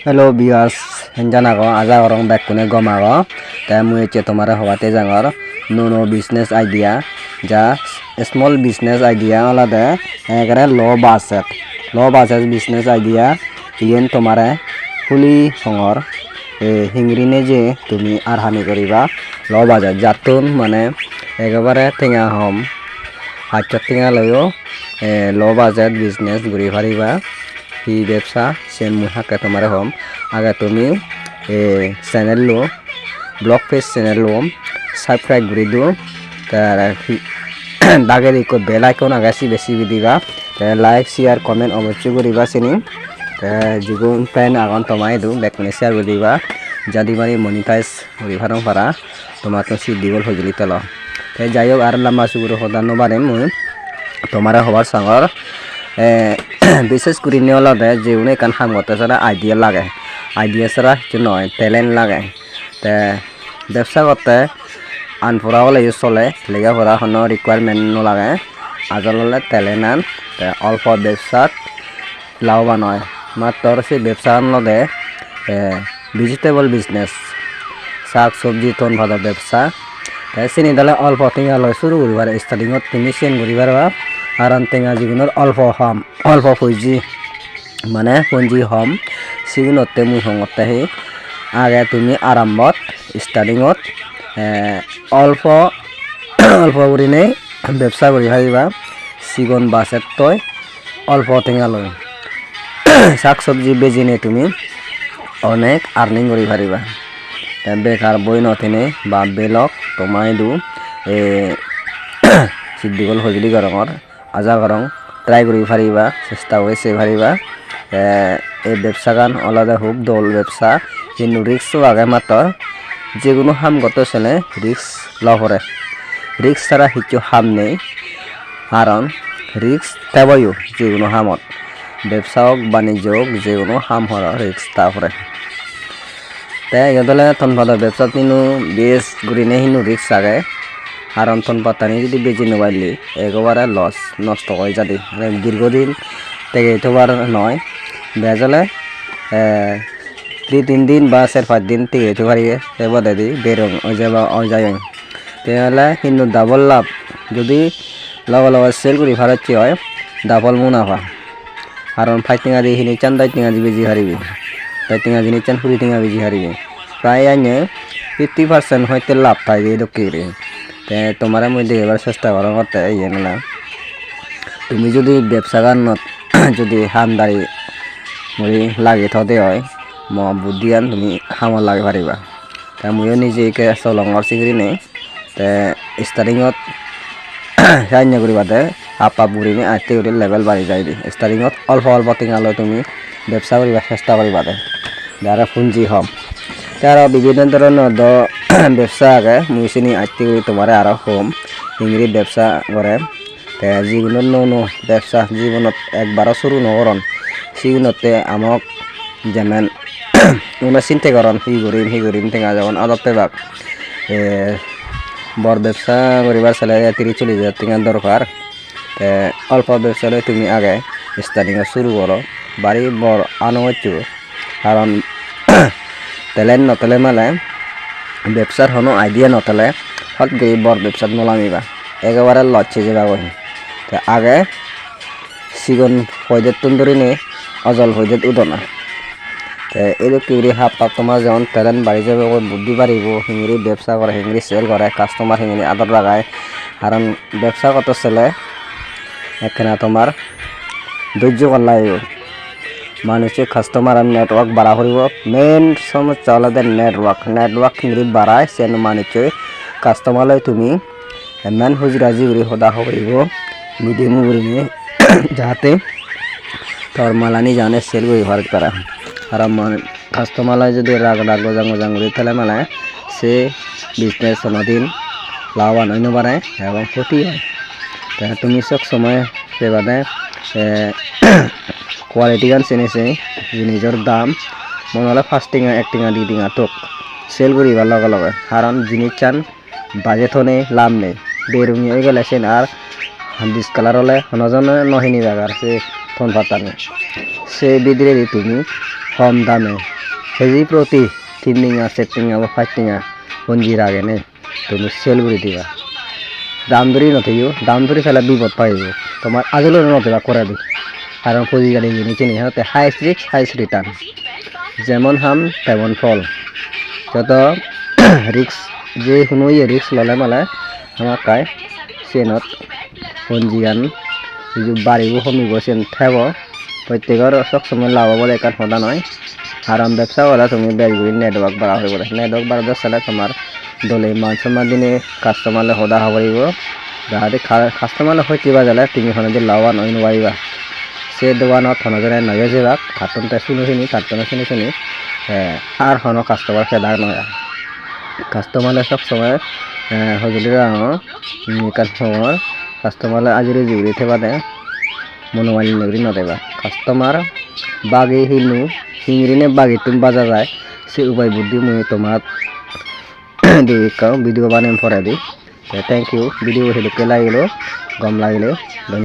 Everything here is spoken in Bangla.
Henjan ako aja orang back kune gom ako. Te mui che tomare hawate jangor no no business idea ja small business idea olade ekare low budget low budget business idea yen tomare ফুলি সঙর হিংরিনে যে তুমি আর হানি করিবা ল বাজার যাতুন মানে একেবারে টেঙা হম হাতত টেঙা লয়ও ল বাজার বিজনেস ঘুরি পারিবা হি ব্যবসা সে মুহাকে তোমার হম। আগে তুমি চ্যানেল লো ব্লগ পেজ চ্যানেল লো সাবস্ক্রাইব করে দিও। তার দাগে দিকে বেল আইকন আগাসি বেশি দিবা। লাইক, শেয়ার, কমেন্ট অবশ্যই করিবা চিনি যিগুন প্লেন আগন তোমাই দিওঁ বেক মানে শ্বেয়াৰ কৰি দিবা। যদি মানে মনিটাইজ কৰি ভাড়া পাৰা তোমাক চি দীঘল সঁজুলি তেল। তে যাই হোক আৰু লাম্বা চুগুৰু সদায় নবাৰে মই, তোমার হবার সাগর বিশেষ করে নিয়ে হলে যেগুলো এখান হাম করতে ছাড়া আইডিয়া লাগে। আইডিয়া ছাড়া কিছু নয় ট্যালেন্ট লাগে। তে ব্যবসা করতে আনফোরা হলে চলে। লেখাপড়া কোনো রিকোয়ারমেন্ট নলাগে। আজল হলে ট্যালেন্ট আন অল্প ব্যবসাত লাভবান হয়। মাত্র সেই ব্যবসা আনলদে ভেজিটেবল বিজনেস শাক, চব্জি, তন ভাজা ব্যবসা চিনি দালে অল্প টেঙা লয় শুরু করিবার স্টার্টিংত তুমি চেন করিবার আর টেঙা যিগুণৰ অল্প হম, অল্প পুঁজি মানে পুঁজি হম সিগুণতে মোৰ সংগতে সেই আগে তুমি আৰম্ভত ষ্টাৰ্টিঙত অল্প অল্প কৰিনে ব্যৱস্থা কৰি পাৰিবা চিকন বাছেত তই, অল্প টেঙা লৈ। শাক চব্জি বেজিনে তুমি, অনেক আর্নিং কৰি পাৰিবা। বেকাৰ বই নথিনে বা বেলক তোমাই দু এ সিদ্ধিকল সঁজুলি আজা গৰং ট্রাই কৰি পাৰিবা, চেষ্টা কৰি চাই পাৰিবা এই ব্যবসা গান আলাদা খুব দল ব্যবসা, কিন্তু রিক্সও আগে মাত্র যে কোনো হাম গত ছেলে রিক্স লহরে রিক্স ছাড়া কিছু হাম নেই কারণ রিক্স তেবইও যে কোনো হামত ব্যবসা হোক বাণিজ্য হোক যে কোনো হাম হওয়ার রিক্স তারপরে তাই ইহঁতলে থনপাতৰ ব্যবসাত কিন্তু বেছ ঘূৰিনে সিনো ৰিক্স থাকে কারণ থনপাতানি যদি বেজি নবাইলি একেবারে লস নষ্ট হয়ে যাবে। দীর্ঘদিন থেকে তোবার নয় বেজালে দুই তিন দিন বা চার পাঁচ দিন থেকে তো পারি এবার দি বেরং যাবা যাই তেতিয়াহ'লে কিন্তু ডাবল লাভ। যদি লগে লগে চেল কৰি ভাড়াচ্ছি হয়, ডাবল মুনাফা। কারণ ফাইভ টিঙা দিয়ে সিনি চান দাই টিঙা দি বেজি হারিবি তাই টিঙা জিনি চান ফুরি টিঙা বেজি হারিবি প্রায় আইনে ফিফটি পার্সেন্ট হয়তো লাভ থাকে দক্ষিণে তোমার মধ্যে এবার চেষ্টা করা করতে ইয়ে না তুমি যদি ব্যবসা গানত যদি হামদারি মুড়ি লাগি থতে হয় ম বুদ্ধি আন তুমি হামত লাগি পাৰিবা। তে ময়ো নিজে একে চলঙৰ চিঙৰি নেই তে ষ্টাৰ্টিঙত সাহায্য কৰিবাতে আপা বুঢ়ী নি আঠটি কৰি লেভেল বাঢ়ি যায় দি ষ্টাৰ্টিঙত অল্প অল্প টিঙালৈ তুমি ব্যৱসা কৰিবা, চেষ্টা কৰিবাতে যারা পুঞ্জি হম। তারা বিভিন্ন ধরনের দ ব্যবসা আগে মুই চিনি আত্মি করে তোমার আরও হোম ইংরি ব্যবসা করে তে যিকোনো নো ব্যবসা জীবনত একবারও শুরু নকরন সেগুলোতে আমাক যেমন ওনা চিন্তা করন হি করিম হি করিম টেঙা যখন অলপ পেবাক। বড় ব্যবসা করিবার চালে তিরিশ চল্লিশ হাজার টেঙা দরকার অল্প ব্যবসা লই তুমি আগে স্টার্টিং শুরু করো বাড়ি বড় আনুমাচ্য কারণ তেলেন নতলে মানে ব্যবসার কোনো আইডিয়া নতলে হত গই বর ব্যবসাত নলামিবা। একেবারে লচ্ছে যাবা কহি তে আগে সিগন ফৈদেত তুন্দরি নে অজল ফৈদেত উদনা। তে এই কিউরি হাফ পাপ তোমার যেমন ট্যালেন্ট বাড়ি যাবে ওই বুদ্ধি বাড়িব হিঙরি ব্যবসা করে হিঙরি সেল করে কাস্টমার হিঙরি আদর লাগায়। কারণ ব্যবসা কত ছেলে এখানে তোমার ধৈর্য কর লাগিব মানুষের কাস্টমার আর নেটওয়ার্ক বাড়া করিব মেইন সমস্যা হলো নেটওয়ার্ক নেটওয়ার্ক নিরি বাড়ায় সেন মানুষের কাস্টমারলৈ তুমি ইমান হুজৰাজি কৰি সদা কৰিব মিডিয়াম কৰি যাতে তোর মালানি জানে সেল করে ভারত পারা আর কাস্টমারলাই যদি রাগ রাগ গজাং গজাং করে তাহলে মানে সে বিজনেস কোনোদিন লাভবান হইতে পারে এবং ক্ষতি হয় তা তুমি সব সময় সেবাদে কোয়ালিটি গান চিনিছে জিনিসের দাম। মনে হলে ফার্স্ট টিঙা, এক টিঙা দুই টিঙা তোক। সেল করিবার লগে লগে। কারণ জিনিস চান বাজেট হনে লাভ নেই বেরুমি হয়ে গেলে সেন আর ডিস কালার হলে নজনে নহিনি জাগার সে ফোন পাতানি সে বিদ্রে তুমি কম দামে। কেজি প্রতি তিন টিঙা চার টিঙা বা পাঁচ টিঙা পঞ্জির আগে নে, তুমি সেল করে দিবা। দাম ধরি নথিও দাম ধরি ফেলে বিপদ পাইব তোমার আজিলে নথিবা করে দি। কারণ পুঁজি গাড়ি কিনে চিনি হতে হাইস্ট রিক্স হাইস্ট রিটার্ন যেমন হাম, তেমন ফল। যত রিক্স যে কোনো ইয়ে রিক্স ললে মানে আমার কায় চেনত পঞ্জীয়ন বাঢ়িব কমিব চেন থেব। প্ৰত্যেকৰ সবসময় লাভ বলে একান সদা নয়। আরাম ব্যবসা হলে তুমি বেশগুলি নেটওয়ার্ক বাড়া হয়ে পড়ে নেটওয়ার্ক বাড়াতে চালে তোমার দলে মান সম্মান দিনে কাস্টমারলে সদা হব যাহাতে কাস্টমারলে হইতে যালে তুমি সনদি লাভৱান হৈ নোৱাৰিবা সে দোকানত সনজনে নয় যাবা কাৰ্টনতে শুনি শুনি, কাৰ্টনে শুনি শুনি আর হনো কাস্টমার খেদার নয় কাস্টমারে সব সময় সজুলি রাঙো কান সময় কাস্টমারে আজিরে জিউরি থেবা দে মনোমালি নেগরি নদেবা কাস্টমার বাগে হিনু হিংরিনে বাগে তুমি বাজা যায়, সে উপায় বুদ্ধি মুই তোমার দিই ভিডিও বানাই পরে দিই థ్యాంక్ యూ వీడియో హెల్ప్ ఎలా గమ్ లాగలే